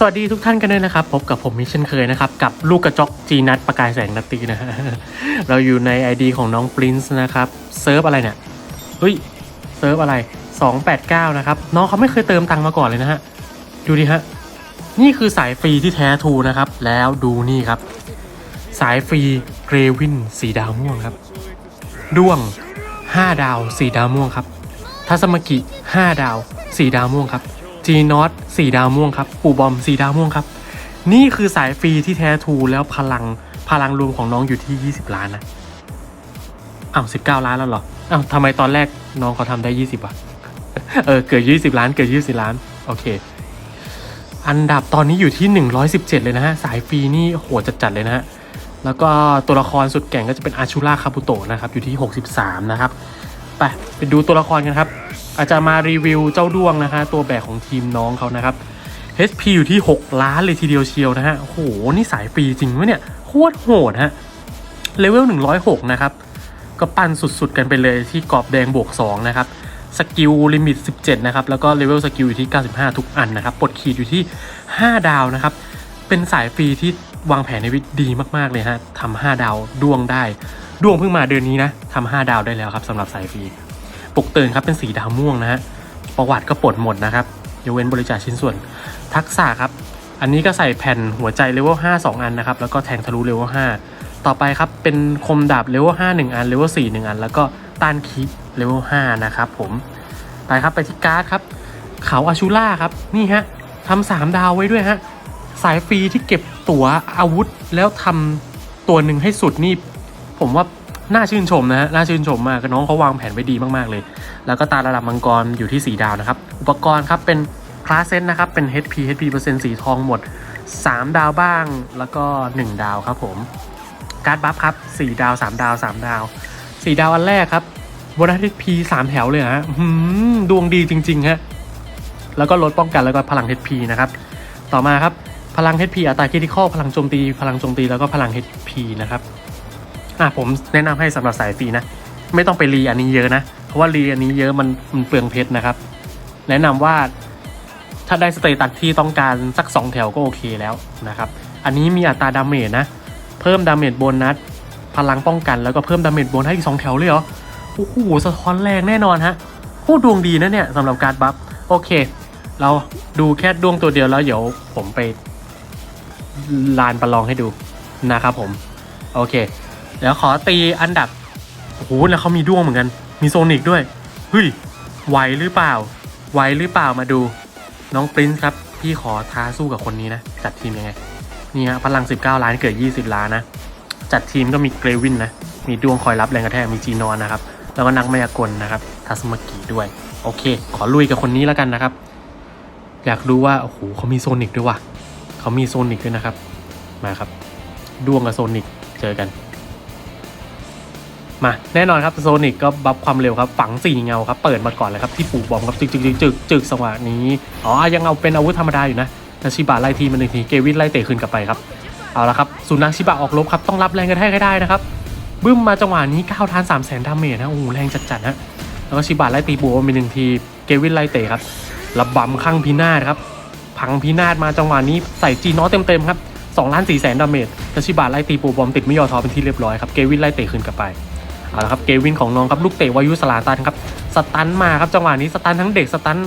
สวัสดีทุกท่านกันด้วยนะครับ พบกับผมมิเช่นเคยนะครับ กับลูกกระจกจีนัทประกายแสงนัตตีนะฮะเราอยู่ใน ID ของน้องปรินซ์นะครับเซิร์ฟอะไรเนี่ยเฮ้ยเซิร์ฟอะไร 289 นะครับ น้องเขาไม่เคยเติมตังค์มาก่อนเลยนะฮะ ดูดิฮะ นี่คือสายฟรีที่แท้ทูนะครับ แล้วดูนี่ครับ สายฟรีเกรวินสีดาวม่วงครับด้วง 5 ดาวสีดาวม่วงครับทัสมกิ 5 ดาวสีดาวม่วงครับ จีนอตสีดาวม่วงครับปู่บอมสีดาวม่วงครับ นี่คือสายฟรีที่แท้ทูแล้วพลังพลังรวมของน้องอยู่ที่ 20 ล้านนะอ้าว19ล้านแล้วเหรออ้าวทำไมตอนแรกน้องเขาทำได้ 20อะเออเกิด20ล้านเกิด20ล้าน โอเค อันดับตอนนี้อยู่ที่ 117 เลยนะฮะ สายฟรีนี่โหดจัดๆเลยนะฮะ แล้วก็ตัวละครสุดแก่งก็จะเป็นอาชูราคาบุโตะนะครับ อยู่ที่ 63 นะครับ ไปไปดูตัวละครกันครับ อาจจะมารีวิวเจ้าด้วงนะฮะตัวแบกของทีมน้องเขานะครับ HP อยู่ที่ 6 ล้านเลยทีเดียวเชียวนะฮะโหนี่สายฟรีจริงวะเนี่ยโคตรโหดฮะเลเวล106 นะครับ ก็ปั้นสุดๆกันไปเลยที่กรอบแดงบวก 2 นะครับสกิลลิมิต 17 นะครับ แล้วก็เลเวลสกิลอยู่ที่ 95 ทุกอันนะครับปลดขีดอยู่ที่ 5 ดาวนะครับ เป็นสายฟรีที่วางแผนในวิธีดีมากๆเลยฮะทำ5ดาวดวงได้ ดวงเพิ่งมาเดือนนี้นะทำ5ดาวได้แล้วครับสำหรับสายฟรี ปลุกเตือนครับเป็นสีดาวม่วงนะฮะประวัติก็ปลดหมดนะครับยกเว้นบริจาคชิ้นส่วน ทักษะครับ อันนี้ก็ใส่แผ่นหัวใจเลเวล5 2 อันนะครับ แล้วก็แทงทะลุเลเวล5ต่อไปครับเป็นคมดาบเลเวล5 1 อันเลเวล4 1 อัน แล้วก็ต้านคีเลเวล5นะครับผมไปครับไปที่การ์ดครับ เขาอาชูล่าครับนี่ฮะทำสามดาวไว้ด้วยฮะสายฟรีที่เก็บตั๋วอาวุธแล้วทำตัวหนึ่งให้สุดนี่ ผมว่า น่าชื่นชมนะฮะน่าชื่นชมมากน้องเขาวางแผนไว้ดีมากๆเลย แล้วก็ตาระดับมังกรอยู่ที่ 4 ดาวนะครับ อุปกรณ์ครับเป็นคลาสเซนนะครับ เป็น HP HP เปอร์เซ็นต์สีทองหมด 3 ดาวบ้างแล้วก็ 1 ดาวครับผมการ์ดบัฟครับ 4 ดาว 3 ดาว 3 ดาว 4 ดาวอันแรกครับโบนัส HP 3 แถวเลยฮะดวงดีจริงๆฮะแล้วก็ลดป้องกันแล้วก็พลัง HP นะครับต่อมาครับพลัง HP อัตราคริติคอลพลังโจมตี พลังโจมตีแล้วก็พลัง HP นะครับ อะผมแนะนำให้สำหรับสายฟรีนะ ไม่ต้องไปรีอันนี้เยอะนะ เพราะว่ารีอันนี้เยอะมันมันเปลืองเพชรนะครับ แนะนำว่าถ้าได้สเตตัสที่ต้องการสัก 2 แถวก็โอเคแล้วนะครับ อันนี้มีอัตราดาเมจนะ เพิ่มดาเมจโบนัสพลังป้องกันแล้วก็เพิ่มดาเมจโบนัสอีก2แถวเลยเหรอ โอ้โหสะท้อนแรงแน่นอนฮะโอ้ดวงดีนะเนี่ยสำหรับการบัฟ โอเค เราดูแค่ดวงตัวเดียวแล้วเดี๋ยวผมไปลานประลองให้ดูนะครับผม โอเค เดี๋ยวขอตีอันดับโอ้โหแล้วเขามีด้วงเหมือนกัน มีโซนิกด้วยเฮ้ยไหวหรือเปล่าไหวหรือเปล่ามาดู น้องปรินซ์ครับ พี่ขอท้าสู้กับคนนี้นะ จัดทีมยังไง นี่ฮะพลัง 19 ล้านเกิด 20 ล้านนะ จัดทีมก็มีเกรวินนะ มีดวงคอยรับแรงกระแทก มีจีนอนนะครับ แล้วก็นักมายากลนะครับ ทัสมากิด้วย โอเค ขอลุยกับคนนี้แล้วกันนะครับ อยากดูว่า โอ้โหเขามีโซนิกด้วยว่ะเขามีโซนิกด้วยนะครับ มาครับ ดวงกับโซนิก เจอกัน มาแน่นอนครับโซนิกก็บัฟความเร็วครับ ฝังสี่เงาครับเปิดมาก่อนเลยครับที่ปูบอมครับจึกจึกจึกจึกจึกสว่างนี้อ๋อยังเอาเป็นอาวุธธรรมดาอยู่นะแต่ชิบะไล่ทีมาหนึ่งทีเกวินไล่เตะคืนกลับไปครับเอาละครับสุนัขชิบะออกรบครับต้องรับแรงกระแทกให้ได้นะครับบึ้มมาจังหวะนี้9ทาน3แสนดาเมจนะโอ้แรงจัดๆฮะแล้วก็ชิบะไล่ตีปูบอมไปหนึ่งทีเกวินไล่เตะครับระบำข้างพินาศครับพังพินาศมาจังหวะนี้ใส่จีนอเต็มๆครับ2ล้าน4แสนดาเมจแล้วชิบะไล่ตีปูบอมติดไม่ยอทอเป็นที่เรียบร้อยครับเกวินไล่เตะคืนกลับไป เอาละครับเกวินของน้องครับลูกเตะวายุสลาตันครับสตันมาครับจังหวะนี้สตันทั้งเด็กสตัน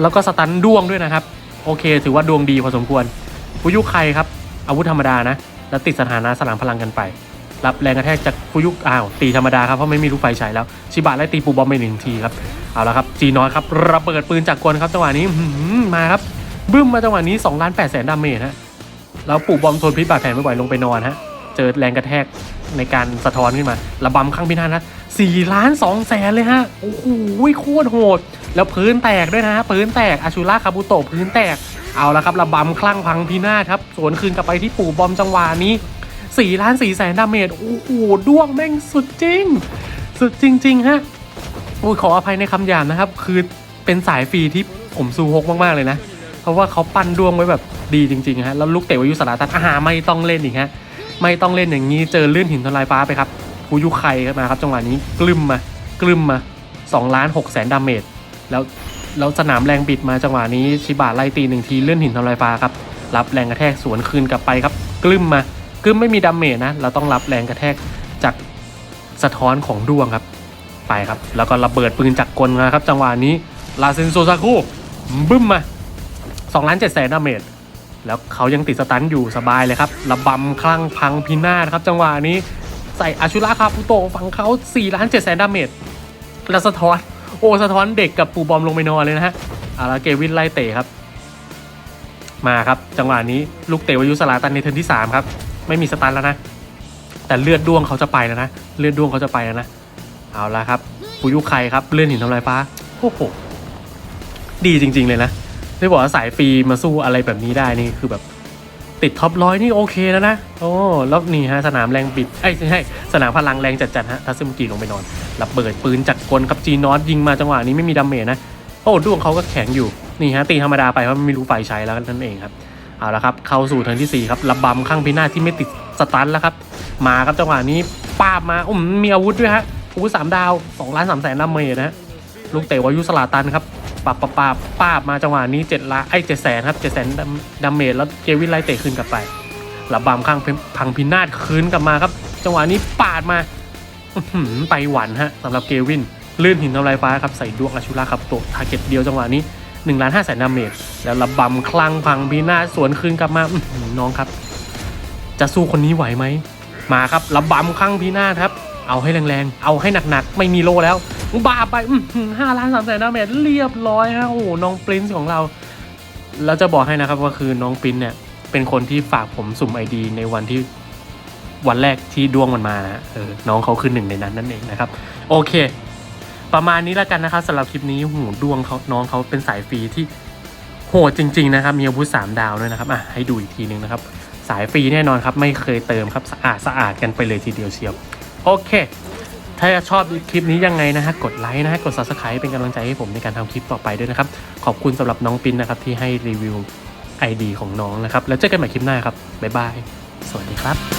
แล้วก็สตันดวงด้วยนะครับ โอเค ถือว่าดวงดีพอสมควรฟุยุไคครับ อาวุธธรรมดานะ แล้วติดสถานะสลามพลังกันไป รับแรงกระแทกจากฟุยุอ้าวตีธรรมดาครับเพราะไม่มีลูกไฟฉายแล้ว ชิบะไล่ตีปูบอมไปหนึ่งทีครับเอาละครับจีนอยครับระเบิดปืนจากกลครับจังหวะนี้มาครับบึ้มมาจังหวะนี้2ล้าน8แสนดาเมจฮะแล้วปูบอมทนพิษบาดแผลไม่ไหวลงไปนอนฮะ เจอแรงกระแทกในการสะท้อนขึ้นมา ระบำข้างพินาศนะสี่ล้านสองแสนเลยฮะ โอ้โหโคตรโหด แล้วพื้นแตกด้วยนะ พื้นแตกอาชูราคาบุโตพื้นแตก เอาละครับ ระบำคลั่งพังพินาศครับ สวนคืนกลับไปที่ปู่บอมจังหวะนี้สี่ล้านสี่แสนดาเมจ โอ้โหด้วงแม่งสุดจริง สุดจริง ๆ ฮะ โอ้ยขออภัยในคำหยาบนะครับ คือเป็นสายฟรีที่ผมซูฮกมาก ๆ เลยนะ เพราะว่าเขาปั้นด้วงไว้แบบดีจริงๆฮะ แล้วลูกเตะวายุสลาตันอาหาไม่ต้องเล่นอีกฮะ ไม่ต้องเล่นอย่างนี้เจอเลื่อนหินทลายฟ้าไปครับฟูยุไคมาครับจังหวะนี้กลึมมากลึมมา2ล้าน6แสนดาเมจแล้วแล้วสนามแรงบิดมาจังหวะนี้ชิบะไล่ตีหนึ่งทีเลื่อนหินทำลายฟ้าครับรับแรงกระแทกสวนคืนกลับไปครับ กลึ้มมากลึ้มไม่มีดาเมจนะเราต้องรับแรงกระแทกจากสะท้อนของดวงครับ ไปครับ แล้วก็ระเบิดปืนจากกลมาครับ จังหวะนี้ลาเซนโซซาคุบึ้มมา2ล้าน7แสนดาเมจ แล้วเขายังติดสตันอยู่สบายเลยครับระบำคลั่งพังพินาศครับ จังหวะนี้ใส่อาชุระคาฟุโตฝั่งเขา4ล้าน7แสนดาเมจแล้วสะท้อนโอ้สะท้อนเด็กกับปูบอมลงไปนอนเลยนะฮะอาราเกวินไล่เตะครับ มาครับจังหวะนี้ลูกเตะวายุสลาตันในเทิร์นที่ 3 ครับ ไม่มีสตันแล้วนะ แต่เลือดดวงเขาจะไปแล้วนะ เลือดดวงเขาจะไปแล้วนะ เอาละครับปุยุไคครับเลื่อนหินทำลายฟ้าโอ้โหดีจริง ๆเลยนะ ได้บอกว่าสายฟรีมาสู้อะไรแบบนี้ได้นี่คือแบบติดท็อปร้อยนี่โอเคแล้วนะ โอ้แล้วนี่ฮะสนามแรงบิดไอ้ยไม่ใช่สนามพลังแรงจัดๆฮะทัสซึมกีลงไปนอนระเบิดปืนจากกลกับจีนอสยิงมาจังหวะนี้ไม่มีดาเมจนะโอ้ดวงเขาก็แข็งอยู่นี่ฮะตีธรรมดาไปเพราะไม่รู้ไฟใช้แล้วนั่นเองครับเอาละครับเข้าสู่เทิร์นที่4ครับระบำข้างพินาที่ไม่ติดสตันแล้วครับมาครับจังหวะนี้ป้าบมาอุ้มมีอาวุธด้วยฮะอาวุธสามดาว2ล้านสามแสนดาเมจนะฮะลูกเตะวายุสลาตันครับ ปาบปาบปาบป้าบมาจังหวะนี้7ล้านไอ้เจ็ดแสนครับเจ็ดแสนดาเมจแล้วเกวินไล่เตะคืนกลับไประบำข้างพังพินาศคืนกลับมาครับ จังหวะนี้ปาดมาไปหวันฮะสำหรับเกวิน ลื่นหินทำลายฟ้าครับใส่ดวงอาชุราครับตัวทาร์เก็ตเดียวจังหวะนี้1ล้าน5แสนดาเมจแล้วระบำคลั่งพังพินาศสวนคืนกลับมาน้องครับ จะสู้คนนี้ไหวไหมมาครับระบำคลั่งพินาศครับ เอาให้แรงๆ เอาให้หนักๆ ไม่มีโลแล้ว บ้าไปห้าล้านสามแสนดาเมจเรียบร้อยฮะโอ้น้องปรินซ์ของเราแล้วจะบอกให้นะครับว่าคือน้องปรินซ์เนี่ย เป็นคนที่ฝากผมสุ่มไอดีในวันที่วันแรกที่ดวงมันมานะเออน้องเขาคือหนึ่งในนั้นนั่นเองนะครับ โอเค ประมาณนี้แล้วกันนะครับสำหรับคลิปนี้หูดวงเขาน้องเขาเป็นสายฟรีที่โหดจริง ๆ นะครับ มีอาวุธสามดาวด้วยนะครับอะให้ดูอีกทีนึงนะครับ สายฟรีแน่นอนครับ ไม่เคยเติมครับสะอาดสะอาดกันไปเลยทีเดียวเชียว โอเค ถ้าชอบคลิปนี้ยังไงนะฮะกดไลค์นะฮะกด subscribe เป็นกำลังใจให้ผมในการทำคลิปต่อไปด้วยนะครับ ขอบคุณสำหรับน้องปินนะครับที่ให้รีวิว ID ของน้องนะครับ แล้วเจอกันใหม่คลิปหน้าครับบ๊ายบายสวัสดีครับ